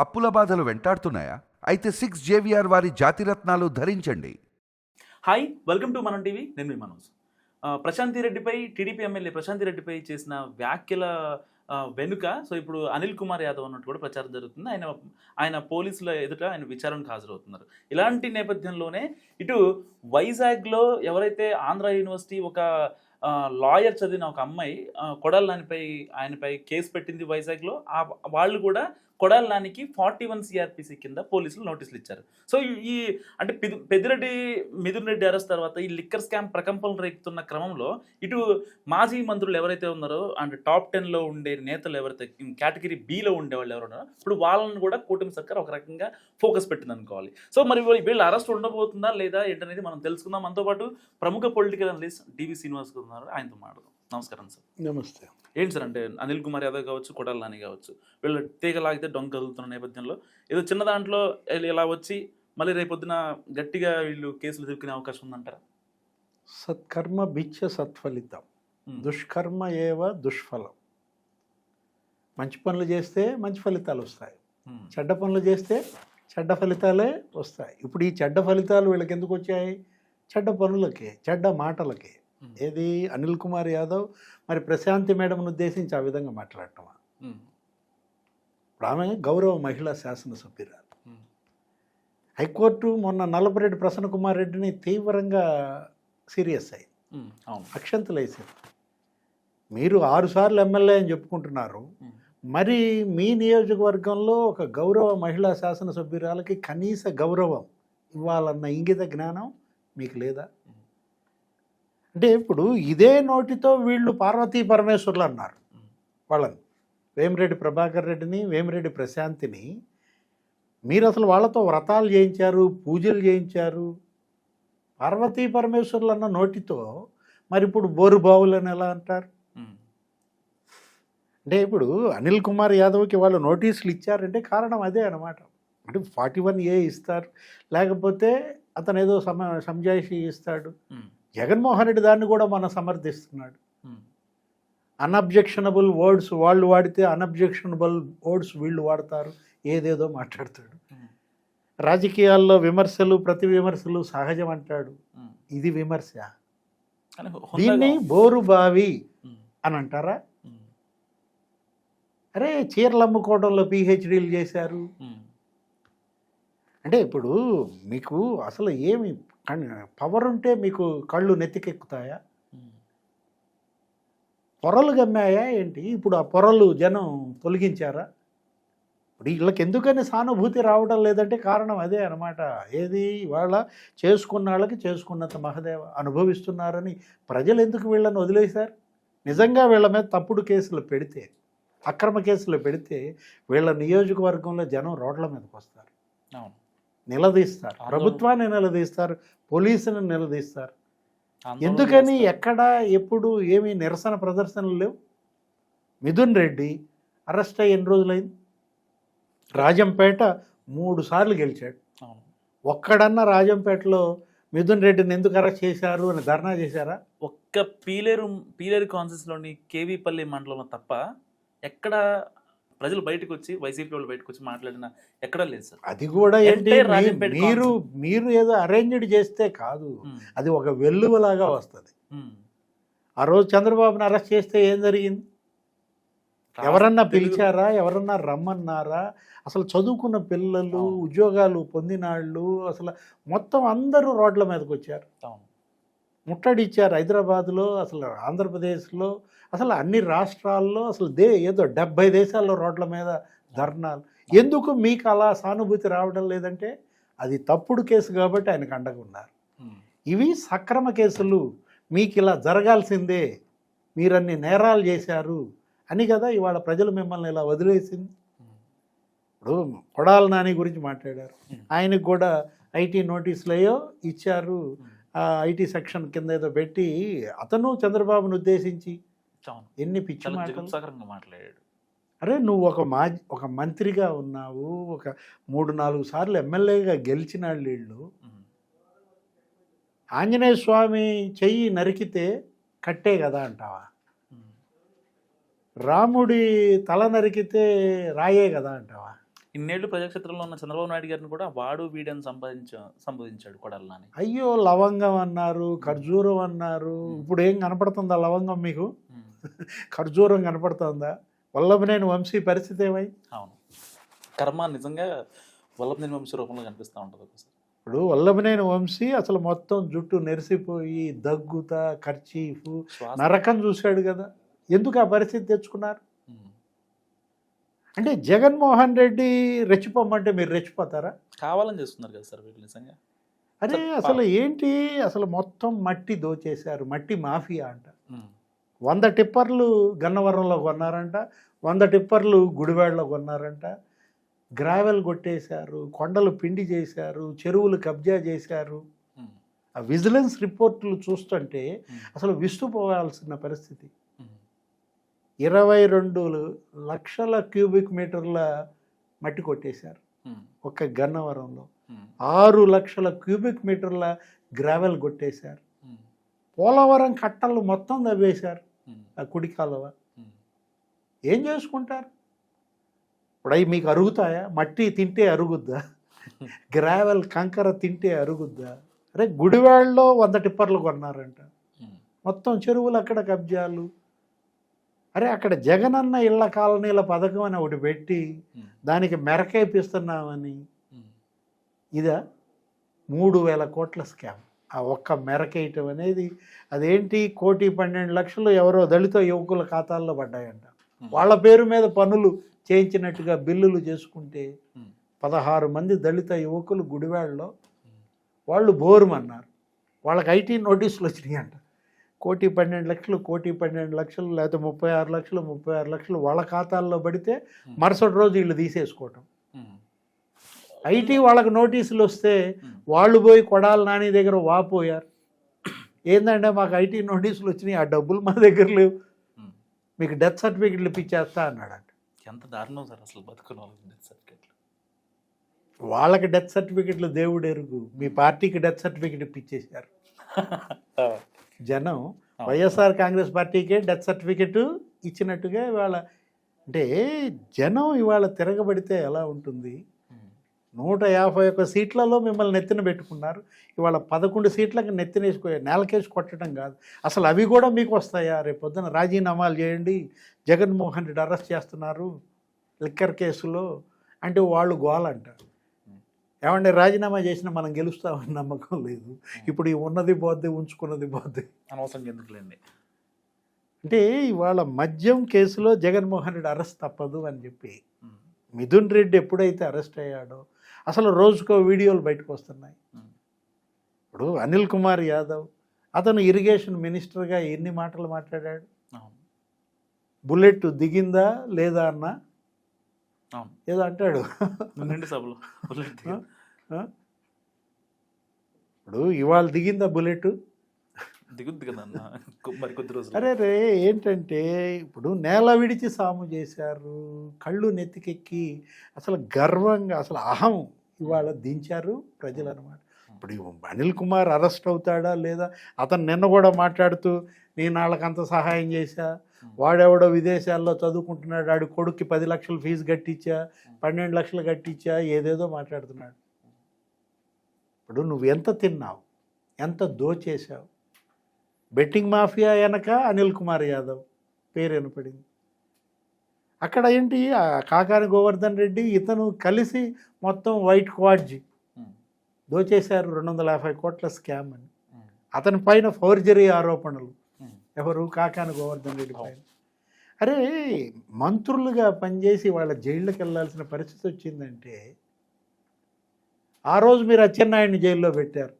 అప్పుల బాధలు వెంటాడుతున్నాయా? అయితే సిక్స్ జేవిఆర్ వారి జాతిరత్నాలు ధరించండి. Hi welcome to Manam TV నేను మీ మనోజ్. ప్రశాంతి రెడ్డిపై టీడీపీ ఎమ్మెల్యే ప్రశాంతి రెడ్డిపై చేసిన వ్యాఖ్యల వెనుక సో ఇప్పుడు అనిల్ కుమార్ యాదవ్ అన్నట్టు కూడా ప్రచారం జరుగుతుంది. ఆయన ఆయన పోలీసుల ఎదుట ఆయన విచారణకు హాజరవుతున్నారు. ఇలాంటి నేపథ్యంలోనే ఇటు వైజాగ్లో ఎవరైతే ఆంధ్ర యూనివర్సిటీ ఒక లాయర్ చదివిన ఒక అమ్మాయి ఆ, ఆయనపై కేసు పెట్టింది వైజాగ్లో ఆ వాళ్ళు కూడా కొడాలనానికి ఫార్టీ వన్ సిఆర్పిసి కింద పోలీసులు నోటీసులు ఇచ్చారు. సో ఈ- అంటే పిదు- పెద్దిరెడ్డి మిథున్ రెడ్డి అరెస్ట్ తర్వాత ఈ లిక్కర్ స్కామ్ ప్రకంపనలు రేపుతున్న క్రమంలో ఇటు మాజీ మంత్రులు ఎవరైతే ఉన్నారో అంటే టాప్ టెన్లో ఉండే నేతలు ఎవరైతే కేటగిరీ బిలో ఉండే వాళ్ళు ఎవరు ఉన్నారో ఇప్పుడు వాళ్ళని కూడా కూటమి సర్కార్ ఒక రకంగా ఫోకస్ పెట్టింది అనుకోవాలి. సో మరి వీళ్ళు అరెస్ట్ ఉండబోతుందా లేదా ఏంటనేది మనం తెలుసుకుందాం. మనతో పాటు ప్రముఖ పొలిటికల్ అనలిస్ట్ డివి శ్రీనివాస్ గారు ఉన్నారు. ఆయనతో మాట్లాడదాం. నమస్కారం సార్. నమస్తే. ఏంటి సార్ అంటే అనిల్ కుమార్ యాదవ్ కావచ్చు కొడాలి నాని కావచ్చు వీళ్ళు తీగ లాగితే డొంక కదులుతున్న నేపథ్యంలో ఏదో చిన్న దాంట్లో ఇలా వచ్చి మళ్ళీ రేపొద్దున గట్టిగా వీళ్ళు కేసులు తిరుక్కునే అవకాశం ఉందంటారా? సత్కర్మ బిచ్చ సత్ఫలితం. దుష్కర్మ ఏవ దుష్ఫలం. మంచి పనులు చేస్తే మంచి ఫలితాలు వస్తాయి. చెడ్డ పనులు చేస్తే చెడ్డ ఫలితాలే వస్తాయి. ఇప్పుడు ఈ చెడ్డ ఫలితాలు వీళ్ళకి ఎందుకు వచ్చాయి? చెడ్డ పనులకే చెడ్డ మాటలకే. ఏది? అనిల్ కుమార్ యాదవ్. మరి ప్రశాంతి మేడంను ఉద్దేశించి ఆ విధంగా మాట్లాడటమా. ఇప్పుడు ఆమె గౌరవ మహిళా శాసనసభ్యురాలు. హైకోర్టు మొన్న నల్లపరెడ్డి ప్రసన్న కుమార్ రెడ్డిని తీవ్రంగా సీరియస్ అయింది అక్షంతలు వేసింది మీరు ఆరుసార్లు ఎమ్మెల్యే అని చెప్పుకుంటున్నారు. మరి మీ నియోజకవర్గంలో ఒక గౌరవ మహిళా శాసనసభ్యురాలకి కనీస గౌరవం ఇవ్వాలన్న ఇంగిత జ్ఞానం మీకు లేదా? అంటే ఇప్పుడు ఇదే నోటితో వీళ్ళు పార్వతీ పరమేశ్వర్లు అన్నారు. వాళ్ళని వేమిరెడ్డి ప్రభాకర్ రెడ్డిని వేమిరెడ్డి ప్రశాంతిని మీరు అసలు వాళ్ళతో వ్రతాలు చేయించారు పూజలు చేయించారు పార్వతీ పరమేశ్వర్లు అన్న నోటితో మరి ఇప్పుడు బోరు బావులు అని ఎలా అంటారు. అంటే ఇప్పుడు అనిల్ కుమార్ యాదవ్కి వాళ్ళు నోటీసులు ఇచ్చారంటే కారణం అదే అనమాట అంటే ఫార్టీ వన్ ఏ ఇస్తారు లేకపోతే అతను ఏదో సమ సంజాయిషి ఇస్తాడు. జగన్మోహన్ రెడ్డి దాన్ని కూడా మనం సమర్థిస్తున్నాడు. అన్అబ్జెక్షనబుల్ వర్డ్స్ వాళ్ళు వాడితే అన్అబ్జెక్షనబుల్ వర్డ్స్ వీళ్ళు వాడతారు ఏదేదో మాట్లాడతాడు ఉమ్. రాజకీయాల్లో విమర్శలు ప్రతి విమర్శలు సహజం అంటాడు ఉమ్. ఇది విమర్శ దీన్ని బోరు బావి ఉమ్. అని అంటారా. అరే చీరలు అమ్ముకోవడంలో పిహెచ్డీలు చేశారు. అంటే ఇప్పుడు మీకు అసలు ఏమి పవర్ ఉంటే మీకు కళ్ళు నెత్తికెక్కుతాయా? పొరలు గమ్మాయా ఏంటి? ఇప్పుడు ఆ పొరలు జనం తొలగించారా? ఇప్పుడు వీళ్ళకి ఎందుకని సానుభూతి రావడం లేదంటే కారణం అదే అనమాట ఏది వాళ్ళ చేసుకున్న వాళ్ళకి చేసుకున్నంత మహదేవ అనుభవిస్తున్నారని ప్రజలు ఎందుకు వీళ్ళని వదిలేశారు? నిజంగా వీళ్ళ మీద తప్పుడు కేసులు పెడితే అక్రమ కేసులు పెడితే వీళ్ళ నియోజకవర్గంలో జనం రోడ్ల మీదకి వస్తారు అవును. నిలదీస్తారు. ప్రభుత్వాన్ని నిలదీస్తారు పోలీసుని నిలదీస్తారు. ఎందుకని. ఎక్కడ ఎప్పుడు ఏమీ నిరసన ప్రదర్శనలు లేవు? మిథున్ రెడ్డి అరెస్ట్ అయ్యి ఎన్ని రోజులైంది? రాజంపేట మూడు సార్లు గెలిచాడు. ఒక్కడన్నా రాజంపేటలో మిథున్ రెడ్డిని ఎందుకు అరెస్ట్ చేశారు అని ధర్నా చేశారా? ఒక్క పీలేరు పీలేరు కాన్సెస్లోని కేవీపల్లి మండలంలో తప్ప ఎక్కడ ప్రజలు బయటకు వచ్చి వైసీపీ వాళ్ళు బయటకు వచ్చి మాట్లాడిన ఎక్కడా లేదు సార్. అది కూడా ఏంటి? మీరు మీరు ఏదో అరేంజ్డ్ చేస్తే కాదు. ఉమ్. అది ఒక వెల్లువలాగా వస్తుంది. ఉమ్. ఆ రోజు చంద్రబాబుని అరెస్ట్ చేస్తే ఏం జరిగింది? ఎవరన్నా పిలిచారా? ఎవరన్నా రమ్మన్నారా? అసలు చదువుకున్న పిల్లలు. ఉద్యోగాలు పొందినాళ్ళు అసలు మొత్తం అందరూ రోడ్ల మీదకి వచ్చారు అవును. ముట్టడి ఇచ్చారు హైదరాబాద్లో అసలు ఆంధ్రప్రదేశ్లో అసలు అన్ని రాష్ట్రాల్లో అసలు దే ఏదో డెబ్బై దేశాల్లో రోడ్ల మీద ధర్నాలు ఎందుకు మీకు అలా సానుభూతి రావడం లేదంటే అది తప్పుడు కేసు కాబట్టి ఆయనకు అండగా ఉన్నారు ఉమ్. ఇవి సక్రమ కేసులు మీకు ఇలా జరగాల్సిందే మీరన్ని నేరాలు చేశారు అని కదా ఇవాళ ప్రజలు మిమ్మల్ని ఇలా వదిలేసింది. ఇప్పుడు కొడాల నాని గురించి మాట్లాడారు. ఆయనకు కూడా ఐటీ నోటీసులయో ఇచ్చారు ఐటీ సెక్షన్ కింద ఏదో పెట్టి అతను చంద్రబాబును ఉద్దేశించి. ఎన్ని పిచ్చి మాటలు మాట్లాడాడు అరే నువ్వు ఒక మా ఒక మంత్రిగా ఉన్నావు ఒక మూడు నాలుగు సార్లు ఎమ్మెల్యేగా గెలిచిన వాళ్ళు. ఆంజనేయ స్వామి చెయ్యి నరికితే కట్టే కదా అంటావా. రాముడి తల నరికితే రాయే కదా అంటావా ఇన్నేళ్ళు ప్రజాక్షేత్రంలో ఉన్న చంద్రబాబు నాయుడు గారిని కూడా వాడు వీడని సంపాదించ సంబోధించాడు కొడాలి నాని అయ్యో లవంగం అన్నారు ఖర్జూరం అన్నారు. ఇప్పుడు ఏం కనపడుతుందా లవంగం మీకు? ఖర్జూరం కనపడుతుందా? వల్లభనేని వంశీ పరిస్థితి ఏమై? అవును. కర్మ నిజంగా వల్లభనేని వంశీ రూపంలో కనిపిస్తూ ఉంటుంది ఒకసారి ఇప్పుడు వల్లభనేని వంశీ అసలు మొత్తం జుట్టు నెరిసిపోయి దగ్గుతా ఖర్చీఫ్ నరకం చూశాడు కదా. ఎందుకు ఆ పరిస్థితి తెచ్చుకున్నారు? అంటే జగన్మోహన్ రెడ్డి రెచ్చిపోమంటే మీరు రెచ్చిపోతారా? కావాలని చేస్తున్నారు కదా సార్ వీళ్ళు నిజంగా. అరే. అసలు ఏంటి? అసలు మొత్తం మట్టి దోచేశారు మట్టి మాఫియా అంట. వంద టిప్పర్లు గన్నవరంలో కొన్నారంట వంద టిప్పర్లు గుడివాడలో కొన్నారంట. గ్రావెల్ కొట్టేశారు కొండలు పిండి చేశారు చెరువులు కబ్జా చేశారు. ఆ విజిలెన్స్ రిపోర్టులు చూస్తుంటే అసలు విస్తుపోవాల్సిన పరిస్థితి. ఇరవై రెండు లక్షల క్యూబిక్ మీటర్ల మట్టి కొట్టేశారు. ఉమ్, ఒక్క గన్నవరంలో. ఉమ్, ఆరు లక్షల క్యూబిక్ మీటర్ల గ్రావెల్ కొట్టేశారు. ఉమ్, పోలవరం కట్టలు మొత్తం తవ్వేశారు ఉమ్, ఆ కుడి కాలువ. ఏం చేసుకుంటారు? ఇప్పుడు అవి మీకు అరుగుతాయా? మట్టి తింటే అరుగుద్దా? గ్రావెల్ కంకర తింటే అరుగుద్దా? అరే గుడివాడలో వంద టిప్పర్లు కొన్నారంట. మొత్తం చెరువులు అక్కడ కబ్జాలు. అరే అక్కడ జగనన్న ఇళ్ళ కాలనీల పథకం అని ఒకటి పెట్టి దానికి మెరకేపిస్తున్నామని. ఇదా? మూడు వేల కోట్ల స్కామ్. ఆ ఒక్క మెరకేయటం అనేది అదేంటి? కోటి పన్నెండు లక్షలు ఎవరో దళిత యువకుల ఖాతాల్లో పడ్డాయంట. వాళ్ళ పేరు మీద పనులు చేయించినట్టుగా బిల్లులు చేసుకుంటే పదహారు మంది దళిత యువకులు గుడివాడలో వాళ్ళు బోరుమన్నారు వాళ్ళకి ఐటీ నోటీసులు వచ్చినాయి అంట కోటి పన్నెండు లక్షలు కోటి పన్నెండు లక్షలు లేకపోతే ముప్పై ఆరు లక్షలు ముప్పై ఆరు లక్షలు వాళ్ళ ఖాతాల్లో పడితే మరుసటి రోజు వీళ్ళు తీసేసుకోవటం. ఐటీ వాళ్ళకి నోటీసులు వస్తే వాళ్ళు పోయి కొడాలి నాని దగ్గర వాపోయారు ఏంటంటే మాకు ఐటీ నోటీసులు వచ్చినాయి ఆ డబ్బులు మా దగ్గర లేవు. మీకు డెత్ సర్టిఫికెట్లు ఇప్పించేస్తా అన్నాడంట. ఎంత దారుణం సార్ అసలు బతుకున్న డెత్ సర్టిఫికెట్లు. వాళ్ళకి డెత్ సర్టిఫికెట్లు దేవుడు ఎరుగు మీ పార్టీకి డెత్ సర్టిఫికెట్ ఇప్పించేశారు. జనం వైఎస్ఆర్ కాంగ్రెస్ పార్టీకే డెత్ సర్టిఫికెట్ ఇచ్చినట్టుగా ఇవాళ అంటే జనం ఇవాళ తిరగబడితే ఎలా ఉంటుంది? నూట యాభై ఒక్క సీట్లలో మిమ్మల్ని నెత్తిన పెట్టుకున్నారు. ఇవాళ పదకొండు సీట్లకు నెత్తినేసుకో నేలకేసి కొట్టడం కాదు. అసలు అవి కూడా మీకు వస్తాయా? రేపు పొద్దున రాజీనామాలు చేయండి. జగన్మోహన్ రెడ్డి అరెస్ట్ చేస్తున్నారు. లిక్కర్ కేసులో. అంటే వాళ్ళు గోలంటారు ఏమంటే రాజీనామా చేసినా మనం గెలుస్తామని నమ్మకం లేదు. ఇప్పుడు ఈ ఉన్నది పోద్ది ఉంచుకున్నది పోద్ది అనవసరం ఎందుకులేండి? అంటే ఇవాళ మద్యం కేసులో జగన్మోహన్ రెడ్డి అరెస్ట్ తప్పదు అని చెప్పి మిథున్ రెడ్డి ఎప్పుడైతే అరెస్ట్ అయ్యాడో అసలు రోజుకో వీడియోలు బయటకు వస్తున్నాయి. ఇప్పుడు అనిల్ కుమార్ యాదవ్ అతను ఇరిగేషన్ మినిస్టర్గా ఎన్ని మాటలు మాట్లాడాడు? బుల్లెట్ దిగిందా లేదా అన్న ఏదో అంటాడు. నిండు సభలో బుల్లెట్? ఇప్పుడు ఇవాళ దిగిందా బుల్లెట్? దిగుద్ది కదా అన్న. మరి కొద్ది రోజులు. అరే రే ఏంటంటే ఇప్పుడు నేల విడిచి సాము చేశారు కళ్ళు నెత్తికెక్కి అసలు గర్వంగా అసలు అహం ఇవాళ దించారు ప్రజలు అనమాట ఇప్పుడు అనిల్ కుమార్ అరెస్ట్ అవుతాడా లేదా? అతను నిన్న కూడా మాట్లాడుతూ నేను వాళ్ళకంత సహాయం చేశా వాడెవడో విదేశాల్లో చదువుకుంటున్నాడు ఆడి కొడుక్కి పది లక్షలు ఫీజు కట్టించా పన్నెండు లక్షలు కట్టించా ఏదేదో మాట్లాడుతున్నాడు. ఇప్పుడు నువ్వు ఎంత తిన్నావు? ఎంత దోచేశావు? బెట్టింగ్ మాఫియా వెనక అనిల్ కుమార్ యాదవ్ పేరు వినపడింది. అక్కడ ఏంటి? కాకాని గోవర్ధన్ రెడ్డి ఇతను కలిసి మొత్తం వైట్ క్వాడ్జి. దోచేశారు రెండు వందల యాభై కోట్ల స్కామ్ అని. అతని పైన ఫోర్జరీ ఆరోపణలు. ఎవరు కాకాని గోవర్ధన్ రెడ్డి పైన. అరే మంత్రులుగా పనిచేసి వాళ్ళ జైళ్ళకి వెళ్ళాల్సిన పరిస్థితి వచ్చిందంటే ఆ రోజు మీరు అచ్చెన్నాయుడిని జైల్లో పెట్టారు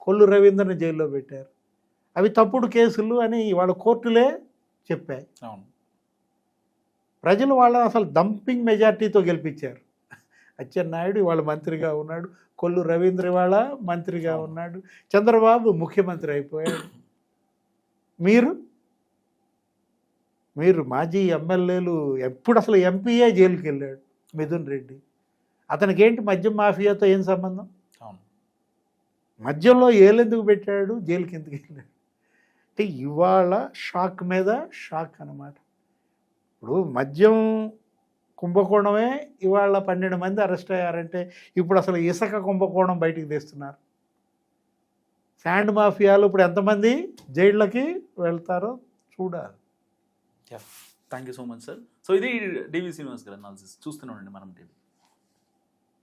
కొల్లు రవీంద్రని జైల్లో పెట్టారు. అవి తప్పుడు కేసులు అని వాళ్ళ కోర్టులే చెప్పాయి. అవును. ప్రజలు వాళ్ళని అసలు డంపింగ్ మెజార్టీతో గెలిపించారు. అచ్చెన్నాయుడు ఇవాళ మంత్రిగా ఉన్నాడు కొల్లు రవీంద్ర ఇవాళ మంత్రిగా. ఉన్నాడు చంద్రబాబు ముఖ్యమంత్రి అయిపోయాడు. మీరు? మీరు మాజీ ఎమ్మెల్యేలు ఎప్పుడు అసలు ఎంపీఏ జైలుకి వెళ్ళాడు మిథున్ రెడ్డి. అతనికి ఏంటి మద్యం మాఫియాతో ఏం సంబంధం? అవును. మద్యంలో ఏలెందుకు పెట్టాడు? జైలుకి ఎందుకు వెళ్ళాడు? అంటే ఇవాళ షాక్ మీద షాక్ అన్నమాట. ఇప్పుడు మద్యం కుంభకోణమే ఇవాళ పన్నెండు మంది అరెస్ట్ అయ్యారంటే ఇప్పుడు అసలు ఇసుక కుంభకోణం బయటికి తీస్తున్నారు. శాండ్ మాఫియాలు ఇప్పుడు ఎంతమంది జైళ్ళకి వెళ్తారో చూడాలి. Thank you so much sir so ఇది డివి శ్రీనివాస్ గారు అనాలిసిస్ చూస్తూనే ఉండండి మనం టీవీ